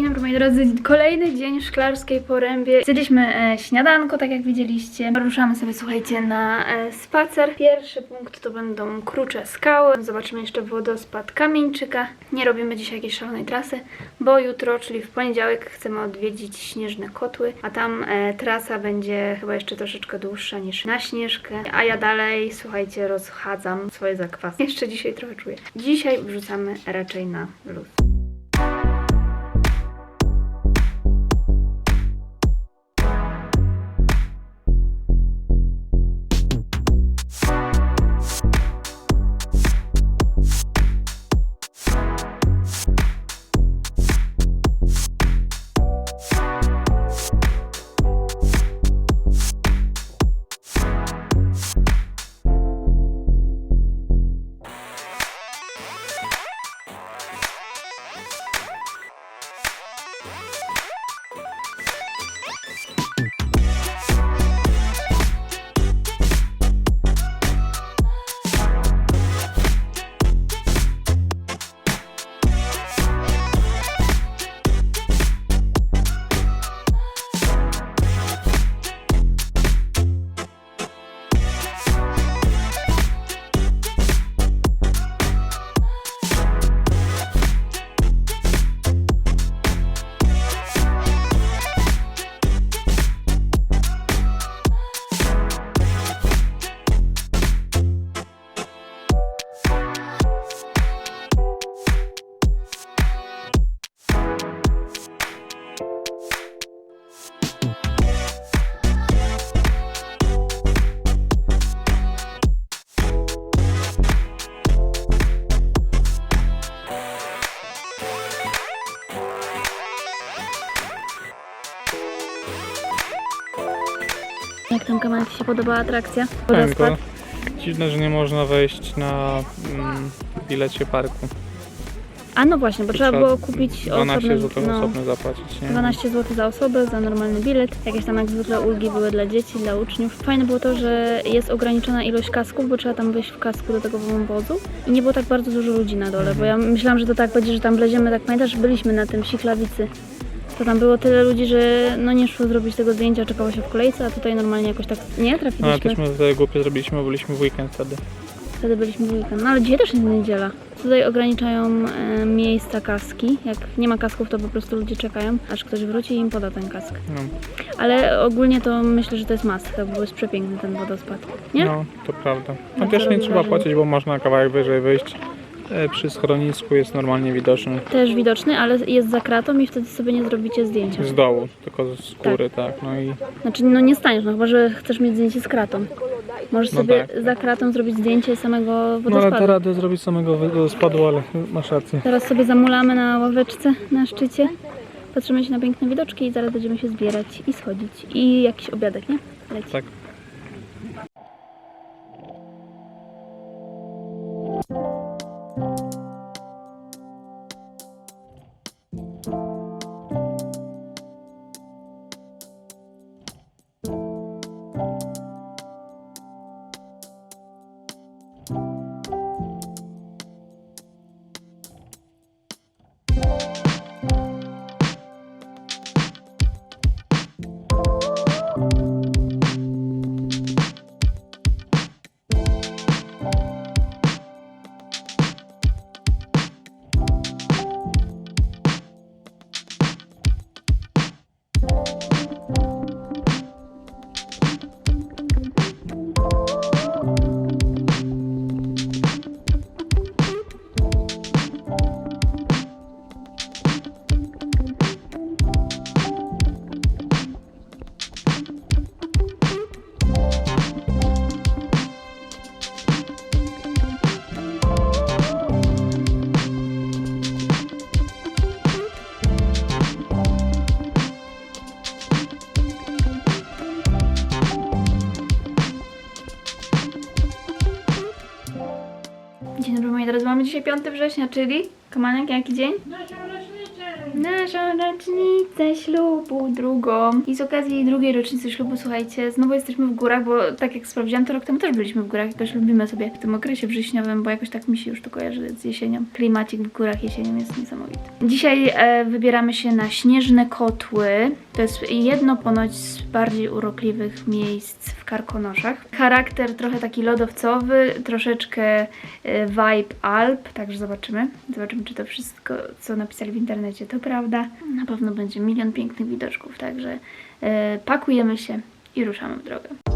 moi drodzy, kolejny dzień w Szklarskiej Porębie. Zjedliśmy e, śniadanko, tak jak widzieliście. Ruszamy sobie, słuchajcie, na e, spacer. Pierwszy punkt to będą krucze skały. Zobaczymy jeszcze wodospad Kamieńczyka. Nie robimy dzisiaj jakiejś szalonej trasy, bo jutro, czyli w poniedziałek, chcemy odwiedzić Śnieżne Kotły, a tam e, trasa będzie chyba jeszcze troszeczkę dłuższa niż na Śnieżkę. A ja dalej, słuchajcie, rozchadzam swoje zakwasy. Jeszcze dzisiaj trochę czuję. Dzisiaj wrzucamy raczej na luz. Jak tam Kamal Ci się podobała atrakcja? Tylko dziwne, że nie można wejść na mm, bilecie parku. A no właśnie, bo trzeba było kupić 12 osobny, zł no, osobno zapłacić, nie? 12 zł za osobę, za normalny bilet. Jakieś tam jak zwykle ulgi były dla dzieci, dla uczniów. Fajne było to, że jest ograniczona ilość kasków, bo trzeba tam wejść w kasku do tego wąwozu. I nie było tak bardzo dużo ludzi na dole, bo ja myślałam, że to tak będzie, że tam wleziemy, tak pamiętasz, byliśmy na tym Siklawicy. To tam było tyle ludzi, że no nie szło zrobić tego zdjęcia, czekało się w kolejce, a tutaj normalnie jakoś tak nie No ale trafiliśmy. też my tutaj głupie zrobiliśmy, bo byliśmy w weekend wtedy. Wtedy byliśmy w weekend. No ale dzisiaj też jest niedziela. Tutaj ograniczają e, miejsca kaski. Jak nie ma kasków, to po prostu ludzie czekają, aż ktoś wróci i im poda ten kask. No, Ale ogólnie to myślę, że to jest maska, bo jest przepiękny ten wodospad. Nie? no to prawda. No No nie trzeba wrażenie. płacić, bo można kawałek wyżej wyjść. E, Przy schronisku jest normalnie widoczny Też widoczny, ale jest za kratą i wtedy sobie nie zrobicie zdjęcia. z dołu, tylko z góry, tak. No i Znaczy, no nie staniesz, no chyba, że chcesz mieć zdjęcie z kratą. Możesz No sobie tak. za kratą zrobić zdjęcie samego no ale wodospadu. da radę zrobić samego wodospadu, ale masz rację. Teraz sobie zamulamy na ławeczce na szczycie. Patrzymy się na piękne widoczki i zaraz będziemy się zbierać i schodzić. I jakiś obiadek, nie? Leci. Tak. Dzisiaj 5 września, czyli Kamaniak, jaki dzień? Naszą rocznicę ślubu drugą. I z okazji drugiej rocznicy ślubu, słuchajcie, znowu jesteśmy w górach, bo tak jak sprawdziłam, to rok temu też byliśmy w górach. Jakoś lubimy sobie w tym okresie wrześniowym, bo jakoś tak mi się już to kojarzy z jesienią. Klimacik w górach jesienią jest niesamowity. Dzisiaj e, wybieramy się na Śnieżne Kotły. To jest jedno ponoć z bardziej urokliwych miejsc w Karkonoszach. Charakter trochę taki lodowcowy, troszeczkę e, vibe Alp, także zobaczymy. Zobaczymy, czy to wszystko, co napisali w internecie, to prawda. Na pewno będzie milion pięknych widoczków, także e, pakujemy się i ruszamy w drogę.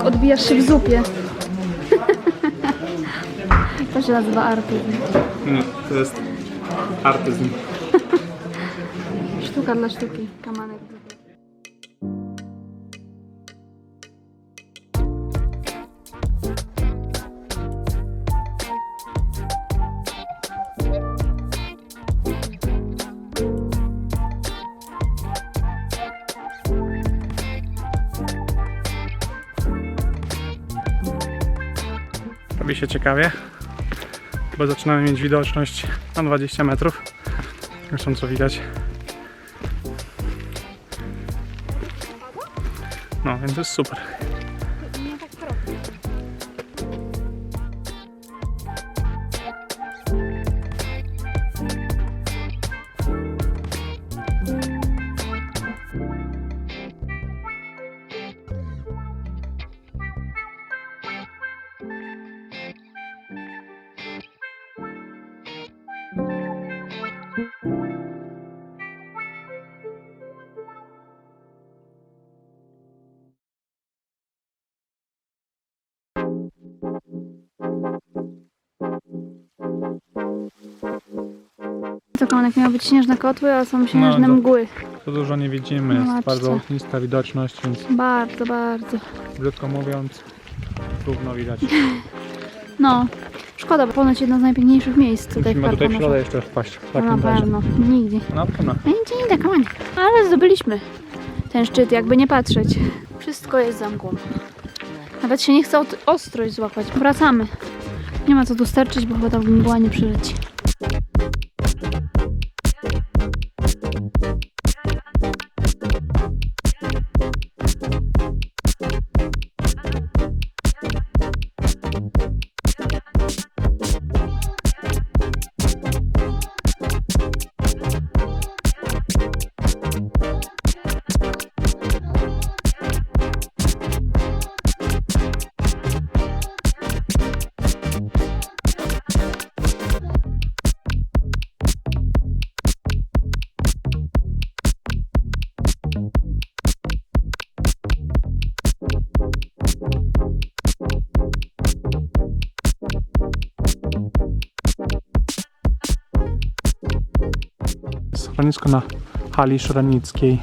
Janek, odbijasz się w zupie. To się nazywa artyzm. Nie, to jest artyzm. Sztuka dla sztuki. Kamanek się ciekawie, bo zaczynamy mieć widoczność na 20 metrów. Zresztą co widać. No, więc jest super. To Kamanek miały być śnieżne kotły, a są śnieżne to- mgły. Tu dużo nie widzimy, jest Zobaczcie. bardzo niska widoczność, więc Bardzo, bardzo. brzydko mówiąc, trudno widać. No, szkoda, bo ponoć jedno z najpiękniejszych miejsc tutaj Musimy w tutaj w środę jeszcze wpaść w No takim na razie. pewno, nigdzie. Na pewno. No nigdzie nie da, Kamanek. Ale zdobyliśmy ten szczyt, jakby nie patrzeć. Wszystko jest za mgłą. Nawet się nie chce od- ostrość złapać. Wracamy. Nie ma co tu sterczyć, bo chyba ta mgła nie przyleci. Schronisko na hali szrenickiej.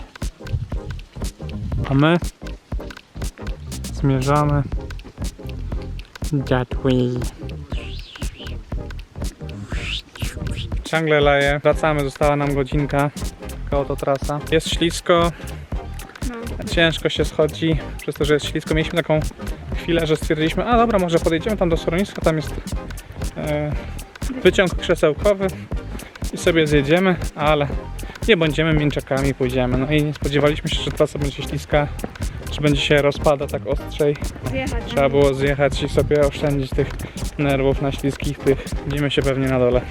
A my zmierzamy that way. Ciągle leje. Wracamy, została nam godzinka. Taka oto trasa. Jest ślisko, ciężko się schodzi. Przez to, że jest ślisko, mieliśmy taką chwilę, że stwierdziliśmy, a dobra, może podejdziemy tam do schroniska, tam jest e, wyciąg krzesełkowy i sobie zjedziemy, ale nie będziemy mięczakami, pójdziemy. No i nie spodziewaliśmy się, że trasa będzie śliska, że będzie się rozpada tak ostrzej. Zjechać. Trzeba było zjechać i sobie oszczędzić tych nerwów na śliskich tych. Widzimy się pewnie na dole.